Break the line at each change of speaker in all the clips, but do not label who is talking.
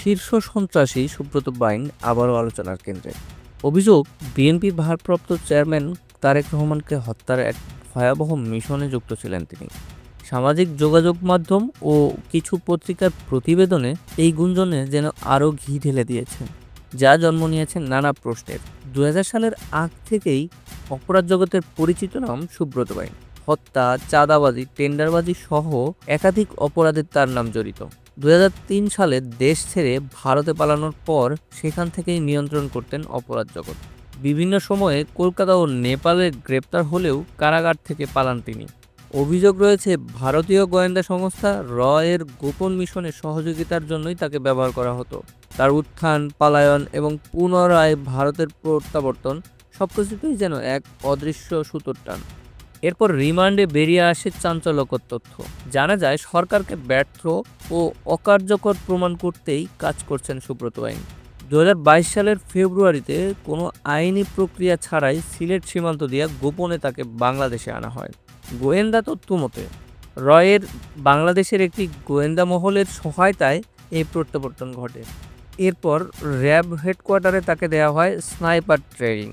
শীর্ষ সন্ত্রাসী সুব্রত বাইন আবারও আলোচনার কেন্দ্রে। অভিযোগ বিএনপির ভারপ্রাপ্ত চেয়ারম্যান তারেক রহমানকে হত্যার এক ভয়াবহ মিশনে যুক্ত ছিলেন তিনি। সামাজিক যোগাযোগ মাধ্যম ও কিছু পত্রিকার প্রতিবেদনে এই গুঞ্জনে যেন আরও ঘি ঢেলে দিয়েছে যা জন্ম নিয়েছে নানা প্রশ্নের। দু হাজার সালের আগ থেকেই অপরাধ জগতের পরিচিত নাম সুব্রত বাইন। হত্যা, চাঁদাবাজি, টেন্ডারবাজি সহ একাধিক অপরাধের তার নাম জড়িত। দু হাজার তিন সালে দেশ ছেড়ে ভারতে পালানোর পর সেখান থেকেই নিয়ন্ত্রণ করতেন অপরাধ জগৎ। বিভিন্ন সময়ে কলকাতা ও নেপালে গ্রেপ্তার হলেও কারাগার থেকে পালান তিনি। অভিযোগ রয়েছে, ভারতীয় গোয়েন্দা সংস্থা র এর গোপন মিশনের সহযোগিতার জন্যই তাকে ব্যবহার করা হতো। তার উত্থান, পালায়ন এবং পুনরায় ভারতের প্রত্যাবর্তন সবকিছুতেই যেন এক অদৃশ্য সুতোর টান। এরপর রিমান্ডে বেরিয়ে আসে চাঞ্চল্যকর তথ্য। জানা যায়, সরকারকে ব্যর্থ ও অকার্যকর প্রমাণ করতেই কাজ করছেন সুব্রত আইন। দু হাজার বাইশ সালের ফেব্রুয়ারিতে কোনো আইনি প্রক্রিয়া ছাড়াই সিলেট সীমান্ত দিয়ে গোপনে তাকে বাংলাদেশে আনা হয়। গোয়েন্দা তথ্য মতে, রয়ের বাংলাদেশের একটি গোয়েন্দা মহলের সহায়তায় এই প্রত্যাবর্তন ঘটে। এরপর র্যাব হেডকোয়ার্টারে তাকে দেওয়া হয় স্নাইপার ট্রেনিং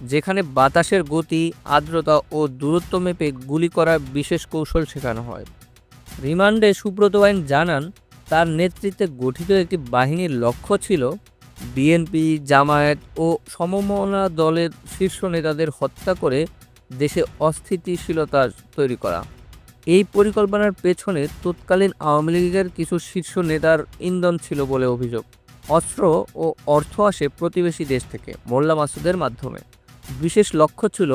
যেখানে বাতাসের গতি, আর্দ্রতা ও দূরত্ব মেপে গুলি করার বিশেষ কৌশল শেখানো হয়। রিমান্ডে সুব্রত আইন জানান, তার নেতৃত্বে গঠিত একটি বাহিনীর লক্ষ্য ছিল বিএনপি, জামায়াত ও সমমনা দলের শীর্ষ নেতাদের হত্যা করে দেশে অস্থিতিশীলতা তৈরি করা। এই পরিকল্পনার পেছনে তৎকালীন আওয়ামী লীগের কিছু শীর্ষ নেতার ইন্ধন ছিল বলে অভিযোগ। অস্ত্র ও অর্থ আসে প্রতিবেশী দেশ থেকে, মোল্লা মাসুদের মাধ্যমে। বিশেষ লক্ষ্য ছিল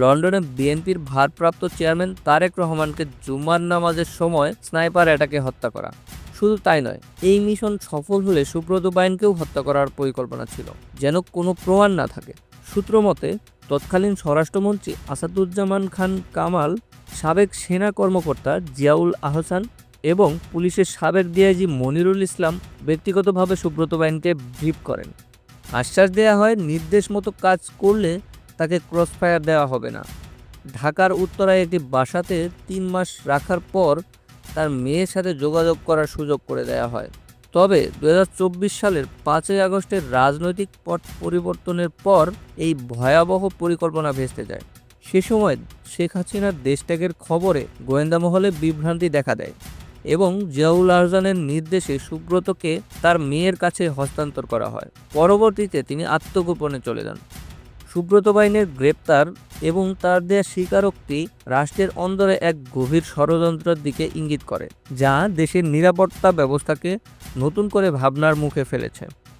লন্ডনে বিএনপির ভারপ্রাপ্ত চেয়ারম্যান তারেক রহমানকে জুমার নামাজের সময় স্নাইপার অ্যাটাকে হত্যা করা। শুধু তাই নয়, এই মিশন সফল হলে সুব্রত বাইনকেও হত্যা করার পরিকল্পনা ছিল, যেন কোনো প্রমাণ না থাকে। সূত্র মতে, তৎকালীন স্বরাষ্ট্রমন্ত্রী আসাদুজ্জামান খান কামাল, সাবেক সেনা কর্মকর্তা জিয়াউল আহসান এবং পুলিশের সাবেক ডিআইজি মনিরুল ইসলাম ব্যক্তিগতভাবে সুব্রত বাইনকে ব্রিফ করেন। আশ্বাস দেওয়া হয়, নির্দেশ মতো কাজ করলে তাকে ক্রসফায়ার দেওয়া হবে না। ঢাকার উত্তরায় একটি বাসাতে তিন মাস রাখার পর তার মেয়ের সাথে যোগাযোগ করার সুযোগ করে দেওয়া হয়। তবে দু হাজার চব্বিশ সালের পাঁচই আগস্টের রাজনৈতিক পট পরিবর্তনের পর এই ভয়াবহ পরিকল্পনা ভেস্তে যায়। সে সময় শেখ হাসিনার দেশত্যাগের খবরে গোয়েন্দা মহলে বিভ্রান্তি দেখা দেয় এবং জিয়াউল আহসানের নির্দেশে সুব্রতকে তার মেয়ের কাছে হস্তান্তর করা হয়। পরবর্তীতে তিনি আত্মগোপনে চলে যান। সুব্রত বাইনের গ্রেপ্তার এবং তার দেয়া স্বীকারোক্তি রাষ্ট্রের অন্দরে এক গভীর ষড়যন্ত্রের দিকে ইঙ্গিত করে, যা দেশের নিরাপত্তা ব্যবস্থাকে নতুন করে ভাবনার মুখে ফেলেছে।